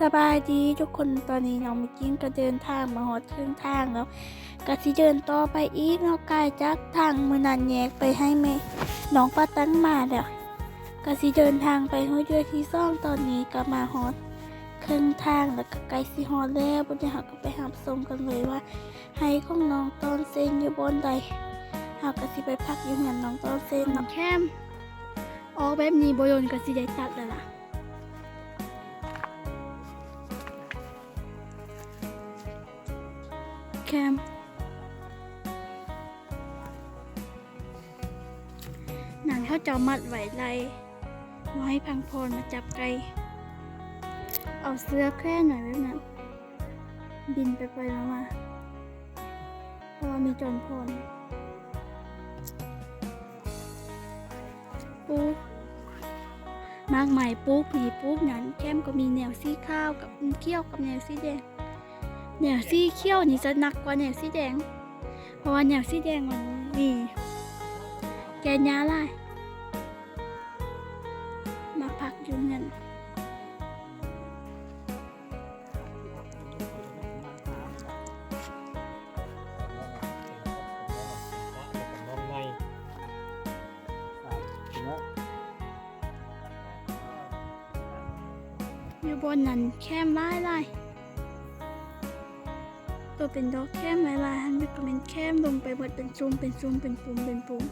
สบายดีทุกคนตอนนี้น้องมิกิ้งก็เดินทางมาฮอดเครึ่องทางแล้วก็สิเดินต่อไปอีกนาะใกล้จากทางมือนันแยกไปให้แม่น้องป้าตั้งมาแล้วก็สิเดินทางไปห้วยเดือที่ซ่องตอนนี้ก็มาฮอดครึ่องทางแล้วก็ใกลสิฮอดแล้วบนนี้เราก็ไปหาชมกันเลยว่าให้ของน้องตอนเซนอยู่บนใดเราก็สิไปพักอยู่เงินน้องตอนเซนเนาะแคมออกแบบนี้บโยนก็สิได้ตัดแล้วล่ะ แคม หนังเขาจะมัดไหวไรน้อยพังพรมาจับไกล เอาเสื้อแค่หน่อยแบบนั้นบินไปไปแล้วมาเพราะว่ามีจอมพรปุ๊กมากมายปุ๊กผีปุ๊กนั้นแก้มก็มีแนวสีข้าวกับเขี้ยวกับแนวสีแดง แนวสีเขียวนี่จะหนักกว่าแนวสีแดง เพราะว่าแนวสีแดงมันมีแกนยาลายมาพักอยู่เงินอยู่บนนั้นแคมลายลาย ตัวเป็นดอกแคมลายลายหันไปก็เป็นแคมลงไปหมดเป็นซุ่มเป็นซุ่มเป็นปุ่มเป็นปุ่ม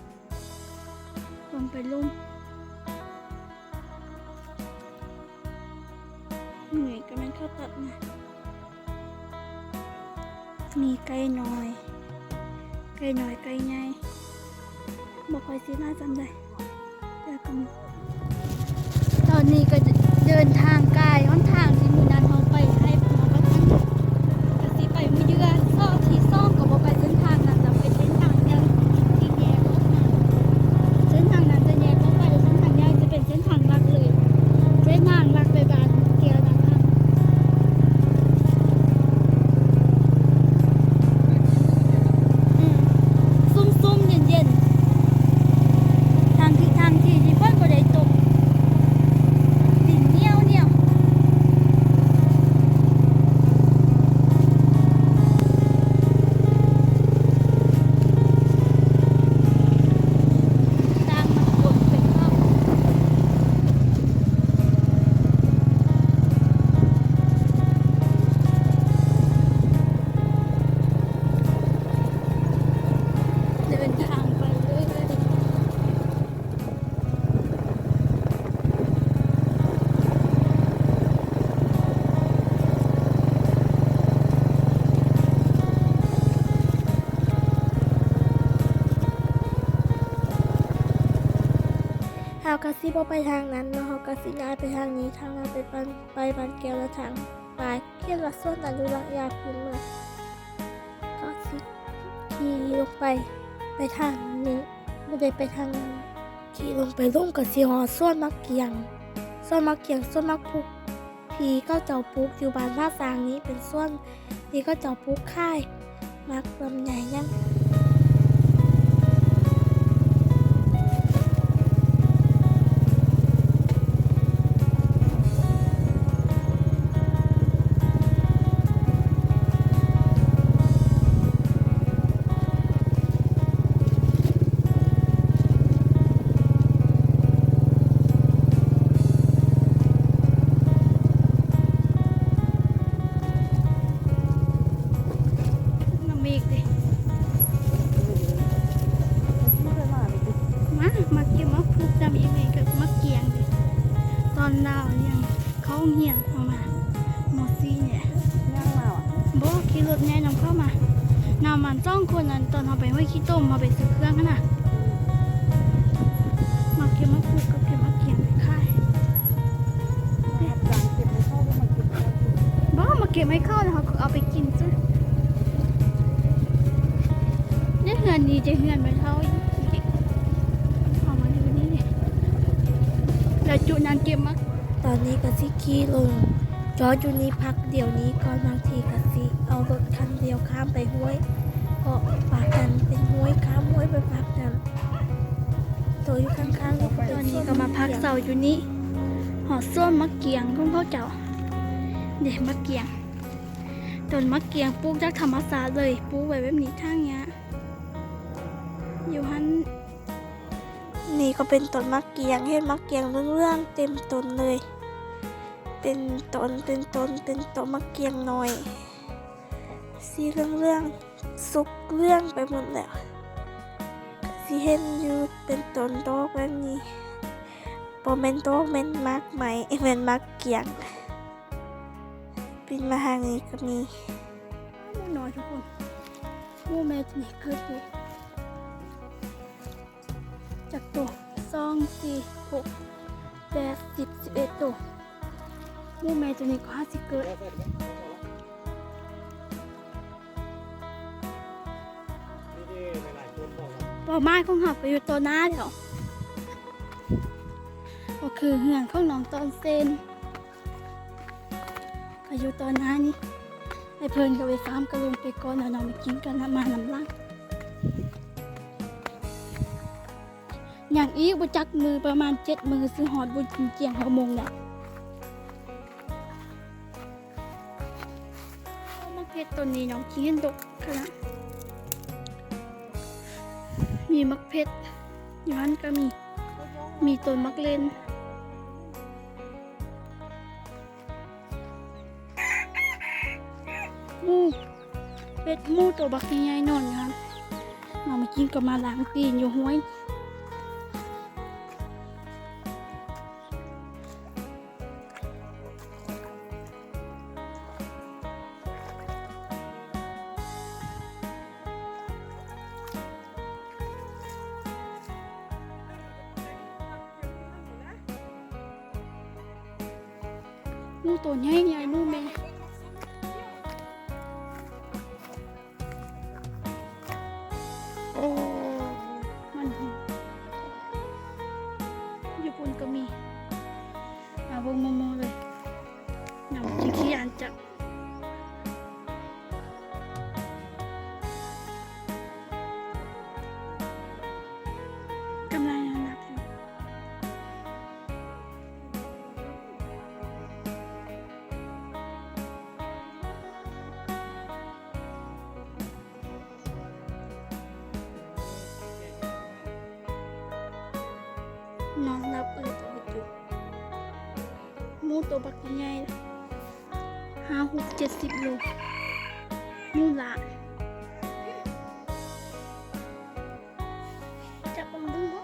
ลงไปลุ่มเหนื่อยก็มันเข้าตัดนะมีไก่น้อย ไก่น้อยไก่ใหญ่บอกคอยสิน่าจำได้แต่ก็ตอนนี้ก็จะเดินทาง กสิบ่ไปทางนั้นเนาะเฮากะสิย้ายไปทางนี้ทางนั้นไปบ้านไปบ้านแก้วและทางปลายเขียนว่าส่วนอนุรักษ์ยาพื้นเมืองก็สิขี่ลงไปไปทางนี้บ่ได้ไปทางนั้นขี่ลงไปลงกับสิฮอส่วนมักเกียงส่วนมักเกียงส่วนมักพุกทีก็เจ้าปุกอยู่บ้านท่าสางนี้เป็นส่วนที่ก็เจ้าปุกค่ายมักลำใหญ่ยัง มมาไปซื้อเครื่องขนาดมาเกี่ยวมาพูดกับเกี่ยวมาเกียงไปค่ายบอกมาเก็บไม่เข้าแล้วเขาก็เอาไปกินซะเนี่ยเหือนดีจะเหือนไปเท่าเอามาดูนี่เนี่ยแล้วจุนั้นเก็บมาตอนนี้ก็สิขี่ลงจอดอยู่นี่พักเดี๋ยวนี้ก่อนบางทีก็สิเอารถคันเดียวข้ามไปห้วย ก็ปากกันเป็นห้วยข้ามห้วยไปพักกันตัวอยู่ข้างๆตอนนี้ก็มาพักเสาอยู่นี่หอส้วมมะเกียงของเขาเจ้าเด็กมะเกียงต้นมะเกียงปลูกจากธรรมศาสตร์เลยปลูกไว้แบบนี้ทางเนี้ยอยู่หันนี่ก็เป็นต้นมะเกียงเห็นมะเกียงเรื่องๆเต็มต้นเลย เป็นต้นเป็นต้นเป็นต้นมะเกียงหน้อยสีเรื่องเรื่องๆ สุกเรื่องไปหมดแล้วสีเห็นอยู่เป็นต้นดอกแบบนี้พอเป็นดอกเป็นมากไหมเป็นมากเกียงปินมาทางนี้ก็มีหมูน้อยทุกคนหมูแมจนี่เกิดอยู่จากตัวสองสี่หกแปดสิบสิบเอ็ดตัวหมูแม่ตัวนี้ก็ห้าสิบเกิด บอกว่าป่าไม้ของเขาไปอยู่ตัวหน้าเดี๋ยวก็คือเหือนของน้องตอนเซนก็อยู่ตัวหน้านี่ไอเพิ่นก็ไปฟาร์มกระลงไปก่อนแล้วน้องไปกินกันนะมาน้ำล่างอย่างอีกบจักมือประมาณเจ็ดมือซื้อหอดบุญเจียงหัวโมงแหละมะเขือต้นนี้น้องกินดกขนาด มีมักเพชรอยู่นั่นก็มี มีต้นมักเลนมูเป็ดมูตัวบักใหญ่ๆนอนอยู่นั่นมามากินก็มาล้างตีนอยู่ห้วย หมูตัวใหญ่ใหมูแม่โอ้มันญี่ปุ่นก็มีมาเบงมโม นอนรับเออตัวจุหมูตัวบักใหญ่ห้าหกเจ็ดสิบโลมูละจับบังดึงบ่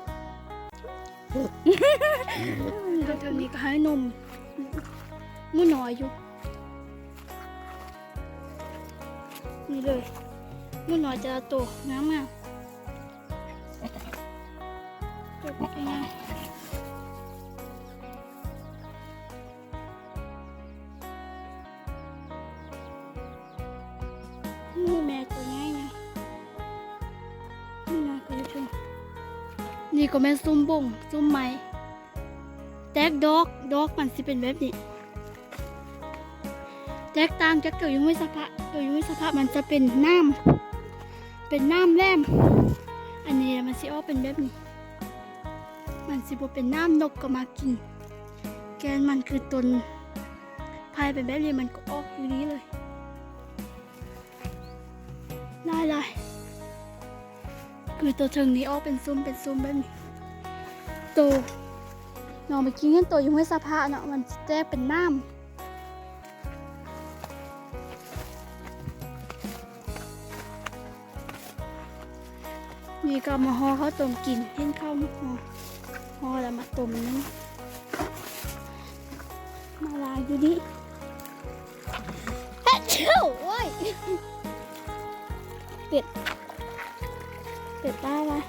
แล้วท่านี้ก็ให้นมมูน้อยอยู่นี่เลยมูน้อยจะโตงามงามๆตั นี่ก็แม่นซุ่มบงซุ่มไม้แตกดอกดอกมันสิเป็นแบบนี้แตกต่างจากตัวอยุ่งไม่สภาพตัวอยุ่งไม่สภาพมันจะเป็นน้ำเป็นน้ำแหลมอันนี้มันสิออกเป็นแบบนี้ มันสิบเป็นน้ำนกก็มากิน แกนมันคือตนภายเป็นแบบนี้มันก็ออกอยู่นี้เลยลายลย คือตัวถึงนี้ออเป็นซุ้มเป็นซุ้มแบบนี้โตน้องไปกินกันโตอยู่ห้วยสะพานเนาะมันแจ้เป็นน้ำนี่ก็มาห่อข้าวต้มกินเห็นข้าวมห่อพอแล้วมาต้มนึงมาลายอยู่นี่แฮะเชี่ยวโว้ยเป็ด เป็ดได้ละ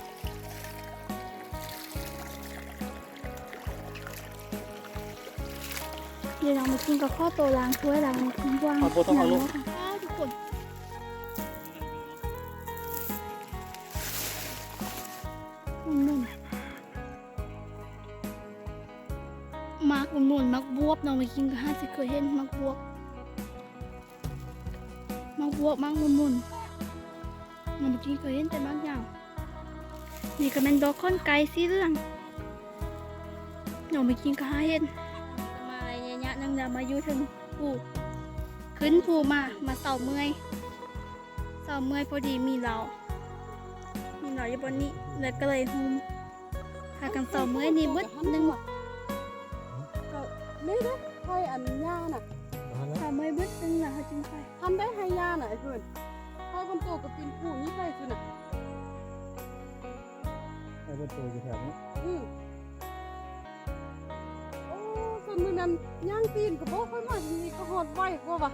เดี๋ยวเรามากินกับข้าวโตล้างถ้วยล้างทิ้งวางเอาโบต้องเอาลูกน้ำนะคะทุกคนนุ่มๆมักหมุนๆมักบวบน้องไปกินก็ห้าสิเคยเห็นมักบวบมักบวบมักหมุนๆน้องไปกินเคยเห็นแต่มักยาว นี่ก็เป็นดอกค้อนไก่สีเหลืองน้องไปกินก็หาเห็นมาอะไรเงี้ยๆนั่งดามาอยู่ถึงกูขึ้นภูมา มาเสาเมื่อยเสาเมื่อยพอดีมีเรา มีเราอยู่บนนี้ แล้วก็เลยหุมพากันเสาเมื่อยนี่เบิดหนึงก็นี่นะให้อันย่าน่ะมาแล้วเสาเมื่อยเบิดหนึงแล้วเขาจึงไปทำได้ให้ย่าน่ะไอ้เพื่อนให้คนโตกับปีนผู้นี่ใครคือน่ะ ไอ้ประตูอยู่แถวนี้อือโอ้ส่วนมือนั้นย่างตีนก็บอกค่อยมาทีนี้ก็หอดไว้กว่าว่ะ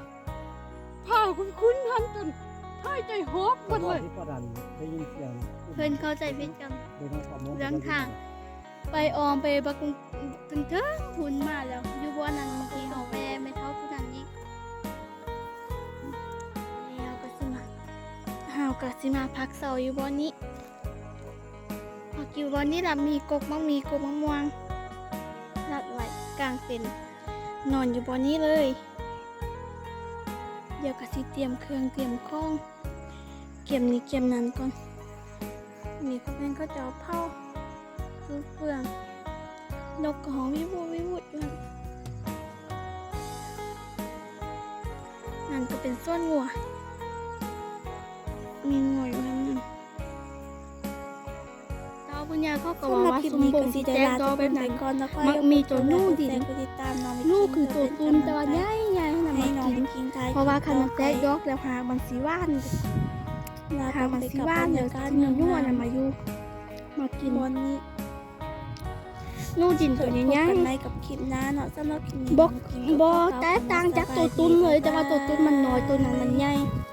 พาคุณคุ้นทันจนหายใจหอบหมดเลยที่ประดันได้ยินเสียงเพิ่นเข้าใจผิดกันเดินทางความโน้มเรื่องทาง ไปออมไปบักกุงถึงเถิงทุนมาแล้ว อยู่บ่นั้นเมื่อกี้เขาไปไม่เท่าผู้นั้นอีกแล้วก็สิมาเฮาก็สิมาพักเสาอยู่บ่นี้พัก อยู่บ่นี้ล่ะมีกกมังมีกกมะม่วงรัดไว้กลางเป็นนอนอยู่บ่นี้เลย เดี๋ยวก็สิเตรียมเครื่องเตรียมข้อง เก็บนี้เก็บนั้นก่อนมีก็เป็นก็จะเอาเผาคือเปลืองนกกระหองวิบูวิบุดอยู่นั่นนั่นก็เป็นส้นงัว มีงัวอยู่นั่น นั่นเจ้าปุญญาเขาก็ว่าว่าสมบูรณ์สิแจกดอกเป็นไหนก่อนแล้วก็มักมีตัวนู่นดิไปติดตามน้องลูกคือตัวตุนแต่ว่าใหญ่ใหญ่ขนาดให้มันน้องกินกินใจเพราะว่าคันมันแตกดอกแล้วหางมันสีว่านหางมันสีว่านเดี๋ยวกินเนื้อยั่วน่ะมาอยู่มากินวันนี้นู่ดินตัวใหญ่กันในกับคลิปหน้าเนาะสำหรับคลิปนี้ๆบอกบอแตกต่างจากตัวตุนเลยแต่ว่าตัวตุนมันน้อยตัวนั้นมันใหญ่ก